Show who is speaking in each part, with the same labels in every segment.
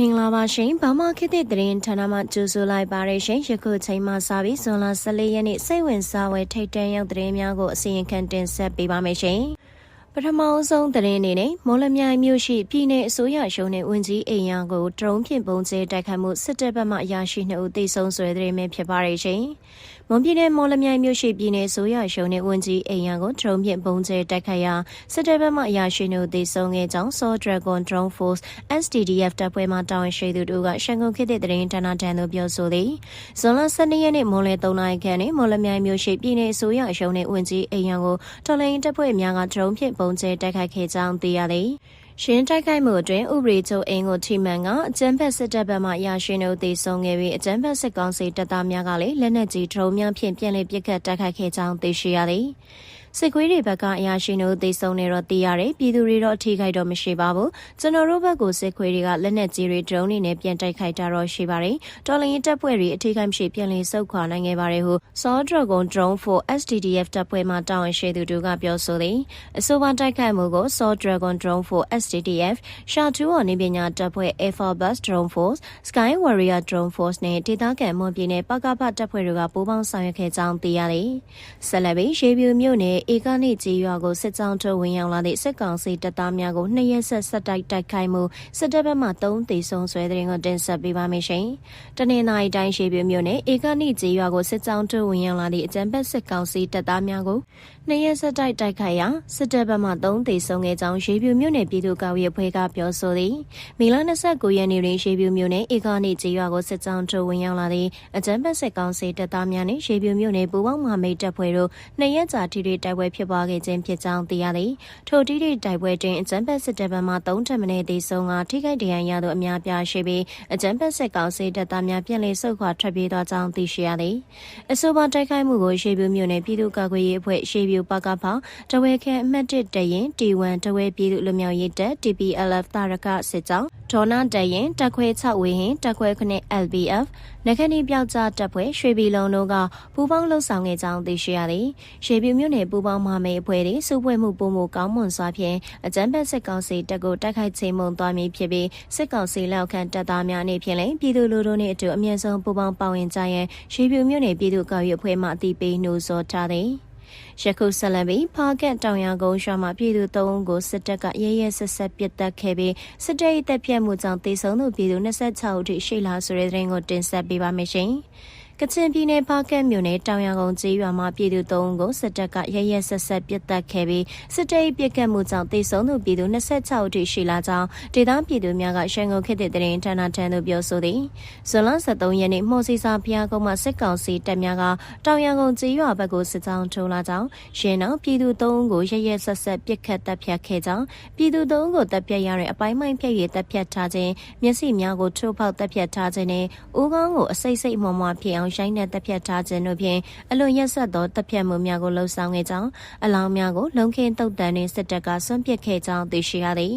Speaker 1: မင်္ဂလာပါရှင်ဘာမခေတ်သစ်သတင်းဌာနမှကြိုဆိုလိုက်ပါရရှင်ယခုချိန်မှစပြီးဇွန်လ14ရက်နေ့စိတ်ဝင်စားဝယ်ထိတ်တန့်ရောက်သတင်းများကိုအစီရင်ခံတင်ဆက်ပေးပါမယ်ရှင်ပထမဆုံးသတင်းအနေနဲ့မော်လမြိုင်မြို့ရှိပြည်내အစိုးရရုံးနဲ့ဝင်ကြီးအိမ်ယာကိုဒရုန်းဖြင့်ပုံကျဲတိုက်ခတ်မှုစစ်တပ်ဘက်မှအရာရှိနှုတ်သိဆုံးဆွဲသတင်းပဲဖြစ်ပါရရှင် မွန်ပြည်နယ်မော်လမြိုင်မြို့ရှိပြည်내ဆိုရရုံနဲ့ဝန်ကြီးအိမ်ယာကိုဒရုန်းဖြင့်ပုံကျဲတိုက်ခတ်ရာစစ်တပ်ဘက်မှအရာရှိတို့သေဆုံးခဲ့ကြောင်း Saw Dragon Drone Force SDDF တပ်ဖွဲ့မှတာဝန်ရှိသူတို့ကရှန်ကုန်ခေတ်တဲ့သတင်းဌာနတန်တို့ပြောဆိုသည်ဇွန်လ12ရက်နေ့မွန်လယ်3နာရီခန့်နဲ့မော်လမြိုင်မြို့ရှိပြည်내ဆိုရရုံနဲ့ဝန်ကြီးအိမ်ယာကိုတော်လိုင်းတပ်ဖွဲ့များကဒရုန်းဖြင့်ပုံကျဲတိုက်ခတ်ခဲ့ကြောင်းသိရသည် ရှင်တိုက်ခိုက်မှုအတွင်းဥပဒေချုပ်အင်းကိုထိမှန်ကအကြမ်းဖက်စစ်တပ်ဘက်မှရရှိနှုတ်သေဆုံးခဲ့ပြီးအကြမ်းဖက်စစ်ကောင်စီတပ်သားများကလည်းလက်နက်ကြီးဒရုန်းများဖြင့်ပြန်လည်ပစ်ခတ်တိုက်ခိုက်ခဲ့ကြောင်းသိရှိရသည်။ စစ်ခွေးတွေဘက်ကအရာရှိတို့သိဆုံးနေတော့သိရတယ်ပြည်သူတွေတော့အထိခိုက်တော့မရှိပါဘူးကျွန်တော်တို့ဘက်ကိုစစ်ခွေးတွေကလက်နက်ကြီးတွေဒရုန်းတွေနဲ့ပြန်တိုက်ခိုက်တာတော့ရှိပါတယ်တော်လရင်တပ်ဖွဲ့တွေအထိခိုက်မရှိပြန်လည်ဆုတ်ခွာနိုင်ခဲ့ပါတယ်ဟု Saw Dragon Drone 4 SDDF တပ်ဖွဲ့မှတာဝန်ရှိသူတို့ကပြောဆိုသည်အဆိုပါတိုက်ခိုက်မှုကို Saw Dragon Drone 4 SDDF ရှာတူော်နေပညာတပ်ဖွဲ့ Air Force Bus Drone Force Sky Warrior Drone Force နဲ့ဒေသခံမွန်ပြည်နယ်ပကပတပ်ဖွဲ့တွေကပူးပေါင်းဆောင်ရွက်ခဲ့ကြောင်းသိရသည်ဆက်လက်ပြီးရေပြူမြို့နယ်ဧကနိကျေးရွာကိုစစ်ကြောင်းထုတ်ဝင်ရောက်လာသည့်စစ်ကောင်စီတပ်သားများကိုနှစ်ရက်ဆက်ဆက်တိုက်တိုက်ခိုက်မှုစစ်တပ်ဘက်မှ၃တေဆုံးဆွဲတဲ့ရင်ကိုတင်ဆက်ပေးပါမယ်ရှင်။တနင်္လာရီတိုင်းရှေပြမြို့နယ်ဧကနိကျေးရွာကိုစစ်ကြောင်းထုတ်ဝင်ရောက်လာသည့်အကြမ်းဖက်စစ်ကောင်စီတပ်သားများကိုနှစ်ရက်ဆက်တိုက်တိုက်ခိုက်ရာစစ်တပ်ဘက်မှ၃တေဆုံးခဲ့ကြောင်းရှေပြမြို့နယ်ပြည်သူ့ကာကွယ်ရေးအဖွဲ့ကပြောဆိုသည်။မီလ29ရက်နေ့တွင်ရှေပြမြို့နယ်ဧကနိကျေးရွာကိုစစ်ကြောင်းထုတ်ဝင်ရောက်လာသည့်အကြမ်းဖက်စစ်ကောင်စီတပ်သားများနှင့်ရှေပြမြို့နယ်ပူးပေါင်းမဟာမိတ်တပ်ဖွဲ့တို့နှစ်ရက်ကြာထိတွေ့တိုက်ပွဲဖြစ်ပွားခဲ့ခြင်းဖြစ်ကြောင်းသိရသည်ထိုတိတိတိုက်ပွဲတွင်အကြမ်းဖက်စစ်တပ်ဘက်မှ3ထပ်မံသေဆုံးကထိခိုက်ဒဏ်ရာရသောအများပြားရှိပြီးအကြမ်းဖက်စစ်ကောင်စီတပ်သားများပြန်လည်ဆုတ်ခွာထွက်ပြေးသွားကြောင်းသိရှိရသည်အဆိုပါတိုက်ခိုက်မှုကိုရှေးပြမြို့နယ်ပြည်သူ့ကာကွယ်ရေးအဖွဲ့ရှေးပြပကဖတဝဲခဲအမှတ်1တရင် T1 တဝဲပြည်သူ့လူမျိုးရေးတပ် TPLF တာရကစစ်ကြောင်းဒေါနာတရင်တက်ခွဲ6ဝေဟင်တက်ခွဲ9 LBF နခနီပြောက်ကြားတပ်ဖွဲ့ရွှေပြည်လုံးတို့ကပူးပေါင်းလှုပ်ဆောင်ခဲ့ကြောင်းသိရှိရသည်ရွှေပြည်မြို့နယ်ပူးပေါင်းမဟာမိတ်အဖွဲ့တွေစုဖွဲ့မှုပုံမှုကောင်းမွန်စွာဖြင့်အကြမ်းဖက်စစ်ကောင်စီတပ်ကိုတိုက်ခိုက်ချိန်မုံသွားမည်ဖြစ်ပြီးစစ်ကောင်စီလက်အောက်ခံတပ်သားများအနေဖြင့်လည်းပြည်သူလူထုနှင့်အတူအမြင့်ဆုံးပူးပေါင်းပါဝင်ကြရန်ရွှေပြည်မြို့နယ်ပြည်သူ့ကာကွယ်အဖွဲ့မှအသိပေးနှိုးဆော်ထားသည်ယခုဆက်လက်ပြီးဖာကက်တောင်ရကုန်းရွာမှာပြည်သူ၃ဦးကိုစစ်တပ်ကရဲရဲဆက်ဆက်ပစ်တက်ခဲ့ပြီးစစ်တပ်၏တပ်ဖြတ်မှုကြောင့်တေဆုံးသူပြည်သူ26ဦးထိရှိလာဆိုတဲ့သတင်းကိုတင်ဆက်ပေးပါမယ်ရှင်။ ကချင်ပြည်နယ်ဖားကတ်မြို့နယ်တောင်ရကုန်းကျေးရွာမှာပြည်သူ၃ဦးကိုစစ်တပ်ကရရဆက်ဆက်ပစ်တက်ခဲ့ပြီးစစ်တပ်၏ပစ်ကတ်မှုကြောင့်တေဆုံးသူပြည်သူ26ဦးထိရှိလာကြောင်းဒေသပြည်သူများကရှန်ကုန်ခေတ်တဲ့တင်ဌာနထံသို့ပြောဆိုသည်ဇွန်လ23ရက်နေ့မှော်စီစာဖျားကုန်းမှာစစ်ကောင်စီတပ်များကတောင်ရကုန်းကျေးရွာဘက်ကိုစစ်ကြောင်းထိုးလာကြောင်းရှင်းနောက်ပြည်သူ၃ဦးကိုရရဆက်ဆက်ပစ်ခတ်တပ်ဖြတ်ခဲ့ကြောင်းပြည်သူ၃ဦးကိုတပ်ဖြတ်ရတဲ့အပိုင်းမိုင်းဖြတ်၍တပ်ဖြတ်ထားခြင်းမျက်စိများကိုထိုးဖောက်တပ်ဖြတ်ထားခြင်းနဲ့ဦးခေါင်းကိုအစိတ်စိတ်မွှမွှဖြစ်အောင်အောင်ရိုင်းနဲ့တပ်ဖြတ်ထားခြင်းတို့ဖြင့်အလွန်ရက်ဆက်သောတပ်ဖြတ်မှုများကိုလှုံ့ဆော်ခဲ့ကြောင်းအလောင်းများကိုလုံခင်းတုတ်တန်နှင့်စစ်တပ်ကဆွန့်ပစ်ခဲ့ကြောင်းသိရှိရသည်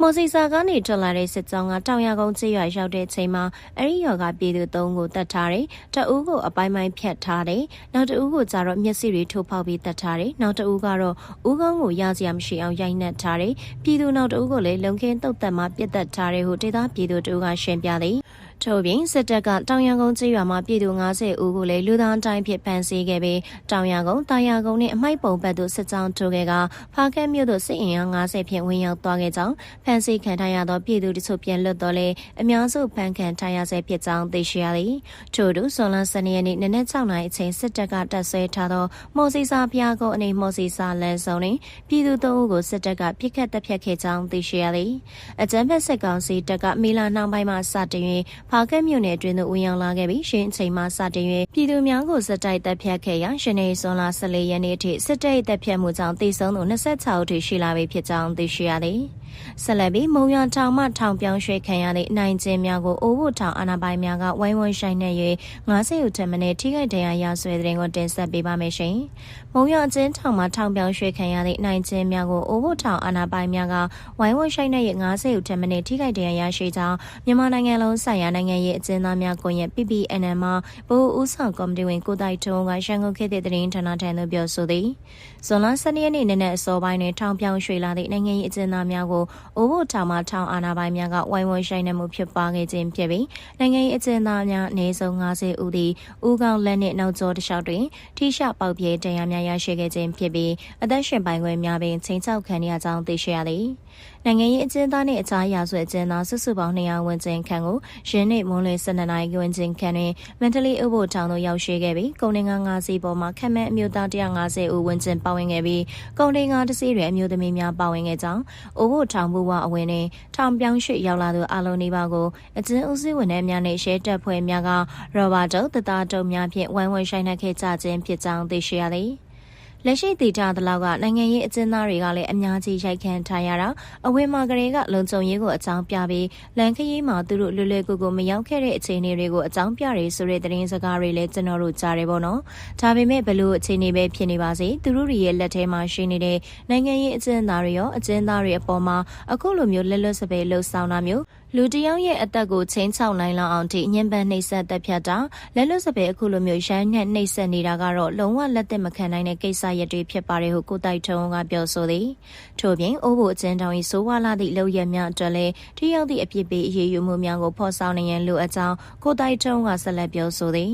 Speaker 1: မော်စီစာကနေထွက်လာတဲ့စစ်ကြောင်းကတောင်ရကုန်းကျေးရွာရောက်တဲ့ချိန်မှာအဲ့ဒီရွာကပြည်သူသုံးကိုတတ်ထားတယ်။တအူးကိုအပိုင်းပိုင်းဖြတ်ထားတယ်။နောက်တအူးကိုကျတော့မျက်စိတွေထိုးဖောက်ပြီးတတ်ထားတယ်။နောက်တအူးကတော့ဦးကောင်းကိုရစရာမရှိအောင်ရိုက်နှက်ထားတယ်။ပြည်သူနောက်တအူးကိုလည်းလုံခင်းတုတ်တက်မှပြတ်တက်ထားတယ်ဟုဒေသပြည်သူတို့ကရှင်းပြတယ်။ ထို့ပြင်စစ်တပ်ကတောင်ရကုန်းကျေးရွာမှာပြည်သူ90ဦးကိုလည်းလူသားတိုင်းဖြစ်ဖမ်းဆီးခဲ့ပြီးတောင်ရကုန်းတာယာကုန်းနဲ့အမိုက်ပုံဘက်သို့စစ်ကြောင်းထိုးခဲ့ကဖားကက်မြို့သို့စစ်အင်အား90ဖြင့်ဝင်ရောက်သွားခဲ့ကြောင်းဖမ်းဆီးခံထားရသောပြည်သူတချို့ပြန်လွတ်တော်လဲအများစုဖမ်းခံထားရဆဲဖြစ်ကြောင်းသိရှိရသည်ထို့သူဇွန်လ12ရက်နေ့နနက်6နာရီအချိန်စစ်တပ်ကတပ်ဆွဲထားသောမော်စီစာဖျားကုန်းအနေမော်စီစာလမ်းစုံတွင်ပြည်သူ၃ဦးကိုစစ်တပ်ကပြစ်ခတ်တပ်ဖြတ်ခဲ့ကြောင်းသိရှိရသည်အကြမ်းဖက်စစ်ကောင်စီတပ်ကမီလာနှောင်းပိုင်းမှစတင်၍ဖားကက်မြို့နယ်အတွင်းသို့ဝင်ရောက်လာခဲ့ပြီးရှင်းအချိန်မှစတင်၍ပြည်သူများကိုစစ်တိုက်တပ်ဖြတ်ခဲ့ရာရှနေဇွန်လ14ရက်နေ့အထိစစ်တပ်တပ်ဖြတ်မှုကြောင့်တေဆုံးသူ26ဦးထိရှိလာပြီဖြစ်ကြောင်းသိရှိရသည်။ ဆက်လက်ပြီးမုံရထောင်မှထောင်ပြောင်းရွှေ့ခံရသည့်နိုင်ကျင်းများကိုအိုးဖို့ထောင်အာဏာပိုင်များကဝိုင်းဝန်းဆိုင်နေ၍90ဦးထက်မနည်းထိခိုက်ဒဏ်ရာရဆွဲတဲ့ရင်ကိုတင်ဆက်ပေးပါမယ်ရှင်။မုံရကျင်းထောင်မှထောင်ပြောင်းရွှေ့ခံရသည့်နိုင်ကျင်းများကိုအိုးဖို့ထောင်အာဏာပိုင်များကဝိုင်းဝန်းဆိုင်နေ၍90ဦးထက်မနည်းထိခိုက်ဒဏ်ရာရရှိကြောင်းမြန်မာနိုင်ငံလုံးဆိုင်ရာနိုင်ငံရေးအကျဉ်းသားများကွန်ရက် PPNM မှဗိုလ်ဦးဆောင်ကော်မတီဝင်ကိုတိုက်ထုံးကရှန်ကုန်ခေတ်တဲ့သတင်းဌာနထံသို့ပြောဆိုသည်။ ဇွန်လ12ရက်နေ့နက်နက်အစောပိုင်းတွင်ထောင်ပြောင်းရွှေ့လာသည့်နိုင်ငံရေးအကျဉ်းသားများကိုအိုဘိုထောင်မှထောင်အာဏာပိုင်များကဝိုင်းဝန်းရှိုင်းနှမှုဖြစ်ပွားခဲ့ခြင်းဖြစ်ပြီးနိုင်ငံရေးအကျဉ်းသားများအနည်းဆုံး90ဦးသည်ဦးခေါင်းလက်နှင့်နောက်ကျောတစ်လျှောက်တွင်ထိရှပေါက်ပြေးတရားများရရှိခဲ့ခြင်းဖြစ်ပြီးအသက်ရှင်ပိုင်ခွင့်များပင်ချိန်ချောက်ခံရကြောင်းသိရှိရသည် နိုင်ငံရေးအကျဉ်းသားနှင့်အခြားရာဇဝတ်အကျဉ်းသားစုစုပေါင်း200ဝန်းကျင်ခန့်ကိုရင်းနှင့်မွန်းလွယ်12နာရီဝန်းကျင်ခန့်တွင်မန္တလေးဥပိုလ်ထောင်သို့ရောက်ရှိခဲ့ပြီးကုန်တင်ကား၅စီးပေါ်မှခန့်မှန်းအမျိုးသား150ဦးဝန်းကျင်ပါဝင်ခဲ့ပြီးကုန်တင်ကားတစ်စီးတွင်အမျိုးသမီးများပါဝင်ခဲ့ကြောင်းဥပိုလ်ထောင်ဘဝအဝင်တွင်ထောင်ပြောင်းရွှေ့ရောက်လာသူအလုံးနေပါကိုအကျဉ်းဦးစီးဝန်ထမ်းများနှင့်ရဲတပ်ဖွဲ့များကရောဘာတုတ်တသားတုတ်များဖြင့်ဝိုင်းဝန်းဆိုင်နှက်ခဲ့ကြခြင်းဖြစ်ကြောင်းသိရှိရသည် လက်ရှိတည်ထားသလောက်ကနိုင်ငံရေးအကျဉ်းသားတွေကလည်းအများကြီးရိုက်ခန့်ထားရတာအဝေးမှာကလေးကလုံခြုံရေးကိုအကြောင်းပြပြီးလန်ခရီးမှာသူတို့လွယ်လွယ်ကူကူမရောက်ခဲ့တဲ့အခြေအနေတွေကိုအကြောင်းပြရဆိုတဲ့သတင်းစကားတွေလည်းကျွန်တော်တို့ကြားတယ်ပေါ့နော်ဒါပေမဲ့ဘလို့အခြေအနေပဲဖြစ်နေပါစေသူတို့ရဲ့လက်ထဲမှာရှိနေတဲ့နိုင်ငံရေးအကျဉ်းသားတွေရောအကျဉ်းသားတွေအပေါ်မှာအခုလိုမျိုးလက်လွတ်စပယ်လှုပ်ဆောင်တာမျိုးလူတယောက်ရဲ့အသက်ကိုချင်းချောက်နိုင်လောက်အောင်ထိညှဉ်းပန်းနှိပ်စက်တပ်ဖြတ်တာလက်လွတ်စပယ်အခုလိုမျိုးရမ်းနဲ့နှိပ်စက်နေတာကတော့လုံးဝလက်သက်မခံနိုင်တဲ့ကိစ္စရပ်တွေဖြစ်ပါတယ်ဟုကိုတိုက်ထုံးကပြောဆိုသည်ထို့ပြင်အိုးဘိုအကျဉ်းတောင်၏စိုးဝါလာသည့်လောက်ရများအတွက်လည်းထိရောက်သည့်အပြစ်ပေးအရေးယူမှုများကိုဖော်ဆောင်နိုင်ရန်လိုအပ်ကြောင်းကိုတိုက်ထုံးကဆက်လက်ပြောဆိုသည်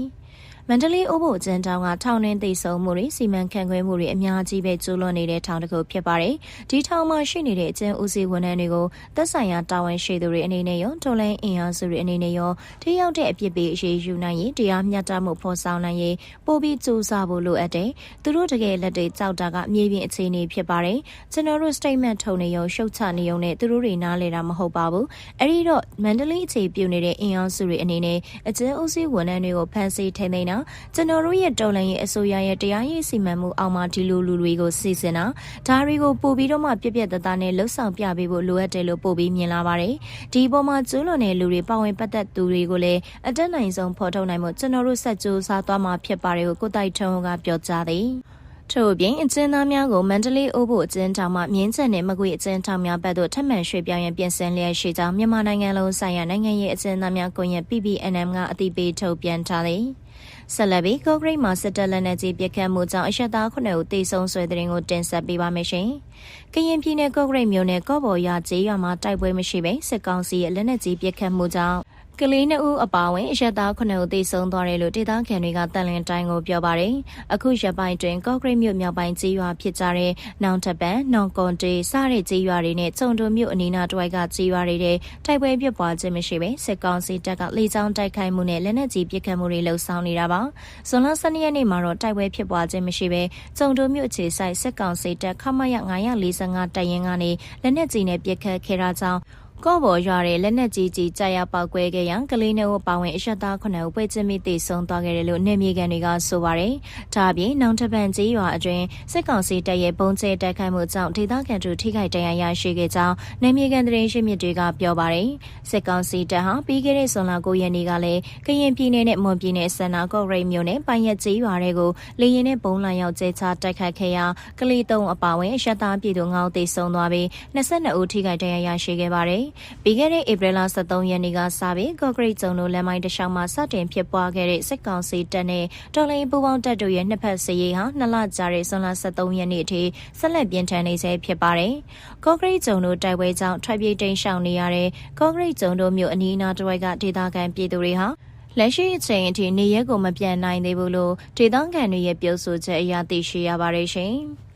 Speaker 1: မန္တလေးအိုးဘိုအကျဉ်းတောင်ကထောင်နှင်းသိဆုံမှုတွေစီမံခန့်ခွဲမှုတွေအများကြီးပဲကျူးလွန်နေတဲ့ထောင်တစ်ခုဖြစ်ပါတယ်။ဒီထောင်မှာရှိနေတဲ့အကျဉ်းဦးစီးဝန်ထမ်းတွေကိုသက်ဆိုင်ရာတာဝန်ရှိသူတွေအနေနဲ့ရောတော်လိုင်းအင်အားစုတွေအနေနဲ့ရောထိရောက်တဲ့အပြစ်ပေးအရေးယူနိုင်ရေးတရားမျှတမှုဖော်ဆောင်နိုင်ရေးပိုပြီးစူးစမ်းဖို့လိုအပ်တယ်။သူတို့တကယ်လက်တွေကြောက်တာကမြေပြင်အခြေအနေဖြစ်ပါတယ်။ကျွန်တော်တို့ statement ထုတ်နေရုံရှုတ်ချနေရုံနဲ့သူတို့တွေနားလေတာမဟုတ်ပါဘူး။အဲ့ဒီတော့မန္တလေးအခြေပြုနေတဲ့အင်အားစုတွေအနေနဲ့အကျဉ်းဦးစီးဝန်ထမ်းတွေကိုဖမ်းဆီးထိန်းသိမ်းတာကျွန်တော်တို့ရဲ့တော်လှန်ရေးအစိုးရရဲ့တရားရေးစီမံမှုအောက်မှာဒီလိုလူတွေကိုစီစဉ်တာဒါတွေကိုပို့ပြီးတော့မှပြက်ပြက်တသားနဲ့လှုပ်ဆောင်ပြပေးဖို့လိုအပ်တယ်လို့ပို့ပြီးမြင်လာပါတယ်ဒီပေါ်မှာကျူးလွန်တဲ့လူတွေပါဝင်ပတ်သက်သူတွေကိုလည်းအတက်နိုင်ဆုံးဖော်ထုတ်နိုင်မှုကျွန်တော်တို့ဆက်ကြိုးစားသွားမှာဖြစ်ပါတယ်ကိုကိုတိုက်ထုံးကပြောကြားသည်ထို့အပြင်အကျဉ်းသားများကိုမန္တလေးအိုးဖို့အကျဉ်းထောင်မှမြင်းချက်နဲ့မကွေအကျဉ်းထောင်များဘက်သို့ထပ်မံရွှေ့ပြောင်းရန်ပြင်ဆင်လျက်ရှိကြောင်းမြန်မာနိုင်ငံလုံးဆိုင်ရာနိုင်ငံရေးအကျဉ်းသားများကွန်ရက် PPNM ကအသိပေးထုတ်ပြန်ထားသည် ဆက်လက်ပြီးကော့ဂရိတ်မှာစစ်တပ်လက်နက်ကြီးပစ်ခတ်မှုကြောင့်အရက်သား9ဦးသေဆုံးဆွေတဲ့ရင်ကိုတင်ဆက်ပေးပါမယ်ရှင်။ကရင်ပြည်နယ်ကော့ဂရိတ်မြို့နယ်ကော့ဘော်ရွာကျေးရွာမှာတိုက်ပွဲမရှိဘဲစစ်ကောင်စီရဲ့လက်နက်ကြီးပစ်ခတ်မှုကြောင့် ကလေးနှစ်ဦးအပါအဝင်အရက်သား9ဦးသေဆုံးသွားတယ်လို့ဒေသခံတွေကတန်လင်တိုင်းကိုပြောပါတယ်။အခုရက်ပိုင်းတွင်ကော့ဂရိတ်မြို့မြောက်ပိုင်းကျေးရွာဖြစ်ကြတဲ့နောင်ထပန်၊နောင်ကွန်တေစတဲ့ကျေးရွာတွေနဲ့ကျုံတုံမြို့အနီးနားတစ်ဝိုက်ကကျေးရွာတွေတဲ့တိုက်ပွဲပြပွားခြင်းမရှိဘဲစစ်ကောင်စီတပ်ကလေကြောင်းတိုက်ခိုက်မှုနဲ့လက်နက်ကြီးပစ်ခတ်မှုတွေလှုံ့ဆော်နေတာပါ။ဇွန်လ12ရက်နေ့မှာတော့တိုက်ပွဲဖြစ်ပွားခြင်းမရှိဘဲကျုံတုံမြို့ခြေဆိုင်စစ်ကောင်စီတပ်ခမရ945တပ်ရင်းကနေလက်နက်ကြီးနဲ့ပစ်ခတ်ခဲ့တာကြောင့် ကော့ဘော်ရွာတဲ့လက်နက်ကြီးကြီးကြာရောက်ပောက်ကွဲခဲ့ရန်ကလေးနှုတ်ပါဝင်အရက်သားခုနှစ်ဦးပွဲချင်းမိသိဆုံးသွားခဲ့တယ်လို့နေမြေကန်တွေကဆိုပါတယ်။ဒါအပြင်နောင်တပန်ကြီးရွာအတွင်းစစ်ကောင်စီတပ်ရဲ့ပုံကျဲတိုက်ခိုက်မှုကြောင့်ဒေသခံတို့ထိခိုက်ဒဏ်ရာရရှိခဲ့ကြောင်းနေမြေကန်သတင်းရှိမြစ်တွေကပြောပါတယ်။စစ်ကောင်စီတပ်ဟာပြီးခဲ့တဲ့ဇွန်လ9ရက်နေ့ကလည်းကရင်ပြည်နယ်နဲ့မွန်ပြည်နယ်စန္နာကော့ရိတ်မြို့နယ်ပိုင်ရက်ကြီးရွာတွေကိုလေရင်နဲ့ပုံလန်ရောက်ကျဲချတိုက်ခိုက်ခဲ့ရာကလေးတုံးအပါဝင်အရက်သားပြည်သူငေါ့သိဆုံးသွားပြီး22ဦးထိခိုက်ဒဏ်ရာရရှိခဲ့ပါတယ်။ပြီးခဲ့တဲ့ဧပြီလ23ရက်နေ့ကစပြီးကော့ဂရိတ်ကျုံလိုလမ်းမိုင်းတစ်လျှောက်မှာစတင်ဖြစ်ပွားခဲ့တဲ့စစ်ကောင်စီတပ်နဲ့တော်လိုင်းပူးပေါင်းတပ်တို့ရဲ့နှစ်ဖက်စစ်ရေးဟာနှစ်လကြာတဲ့ဇွန်လ23ရက်နေ့အထိဆက်လက်ပြင်းထန်နေဆဲဖြစ်ပါတယ်။ကော့ဂရိတ်ကျုံလိုတိုက်ပွဲကြောင့်ထွက်ပြေးတိမ်းရှောင်နေရတဲ့ကော့ဂရိတ်ကျုံတို့မြို့အနီးအနားတစ်ဝိုက်ကဒေသခံပြည်သူတွေဟာလက်ရှိအချိန်အထိနေရက်ကိုမပြန်နိုင်သေးဘူးလို့ဒေသခံတွေရဲ့ပြောဆိုချက်အရသိရှိရပါတယ်ရှင်။